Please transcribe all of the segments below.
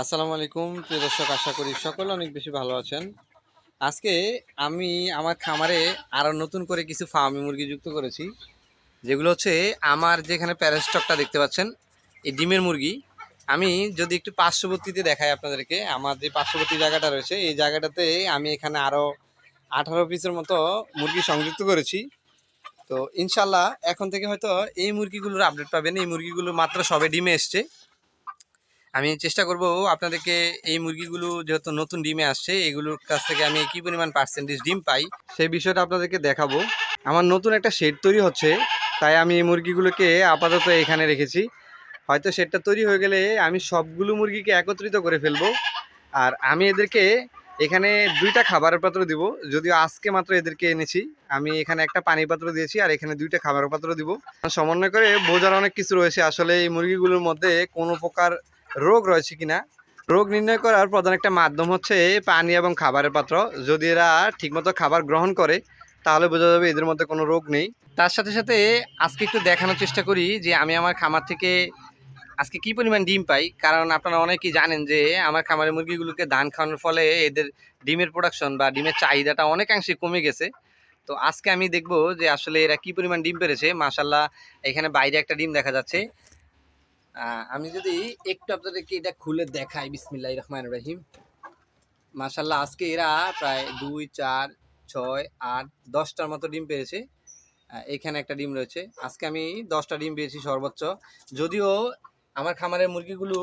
আসসালামু আলাইকুম, প্রিয় দর্শক, আশা করি সকলে অনেক বেশি ভালো আছেন। আজকে আমি আমার খামারে আরও নতুন করে কিছু ফার্মি মুরগি যুক্ত করেছি, যেগুলো হচ্ছে আমার যেখানে প্যারেস্টকটা দেখতে পাচ্ছেন, এই ডিমের মুরগি। আমি যদি একটু পার্শ্ববর্তীতে দেখাই আপনাদেরকে, আমার যে পার্শ্ববর্তী জায়গাটা রয়েছে, এই জায়গাটাতে আমি এখানে আরও আঠারো পিসের মতো মুরগি সংযুক্ত করেছি। তো ইনশাল্লাহ এখন থেকে হয়তো এই মুরগিগুলোর আপডেট পাবেন। এই মুরগিগুলো মাত্র সবে ডিমে এসছে। আমি চেষ্টা করব আপনাদেরকে এই মুরগিগুলো যেহেতু নতুন ডিমে আসছে, এগুলোর কাছ থেকে আমি কি পরিমাণ পার্সেন্টেজ ডিম পাই সেই বিষয়টা আপনাদেরকে দেখাবো। আমার নতুন একটা শেড তৈরি হচ্ছে, তাই আমি এই মুরগিগুলোকে আপাতত এখানে রেখেছি। হয়তো শেডটা তৈরি হয়ে গেলে আমি সবগুলো মুরগিকে একত্রিত করে ফেলব। আর আমি এদেরকে এখানে দুইটা খাবারের পাত্র দিব, যদিও আজকে মাত্র এদেরকে এনেছি। আমি এখানে একটা পানির পাত্র দিয়েছি আর এখানে দুইটা খাবারের পাত্র দিব। সমন্বয় করে বোঝার অনেক কিছু রয়েছে। আসলে এই মুরগিগুলোর মধ্যে কোনো প্রকার রোগ রয়েছে কিনা? রোগ নির্ণয় করার প্রধান একটা মাধ্যম হচ্ছে পানি এবং খাবারের পাত্র। যদি এরা ঠিকমতো খাবার গ্রহণ করে, তাহলে বোঝা যাবে এদের মধ্যে কোনো রোগ নেই। তার সাথে সাথে আজকে একটু দেখানোর চেষ্টা করি যে আমি আমার খামার থেকে আজকে কি পরিমাণ ডিম পাই। কারণ আপনারা অনেকেই জানেন যে আমার খামারের মুরগিগুলোকে ধান খাওয়ানোর ফলে এদের ডিমের প্রোডাকশন বা ডিমের চাহিদাটা অনেকাংশে কমে গেছে। তো আজকে আমি দেখব যে আসলে এরা কি পরিমাণ ডিম পেরেছে। মাসাল্লাহ এখানে বাইরে একটা ডিম দেখা যাচ্ছে। আমি যদি একটু আপনাদেরকে এটা খুলে দেখাই, বিসমিল্লাহ রহমান রহিম। মাশাল্লাহ আজকে এরা প্রায় দুই, চার, ছয়, আট, দশটার মতো ডিম পেয়েছে। এখানে একটা ডিম রয়েছে। আজকে আমি দশটা ডিম পেয়েছি সর্বোচ্চ। যদিও আমার খামারের মুরগিগুলো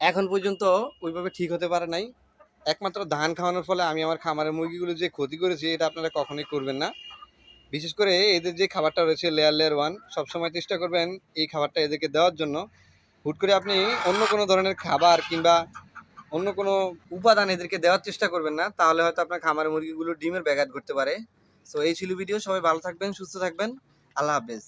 এখন পর্যন্ত ওইভাবে ঠিক হতে পারে নাই। একমাত্র ধান খাওয়ানোর ফলে আমি আমার খামারের মুরগিগুলো যে ক্ষতি করেছি, এটা আপনারা কখনোই করবেন না। বিশেষ করে এদের যে খাবারটা রয়েছে লেয়ার লেয়ার ওয়ান সবসময় চেষ্টা করবেন এই খাবারটা এদেরকে দেওয়ার জন্য। হুট করে আপনি অন্য কোনো ধরনের খাবার কিংবা অন্য কোনো উপাদান এদেরকে দেওয়ার চেষ্টা করবেন না, তাহলে হয়তো আপনার খামার মুরগিগুলো ডিমের ব্যাঘাত করতে পারে। তো এই ছিল ভিডিও সবাই ভালো থাকবেন, সুস্থ থাকবেন। আল্লাহ হাফেজ।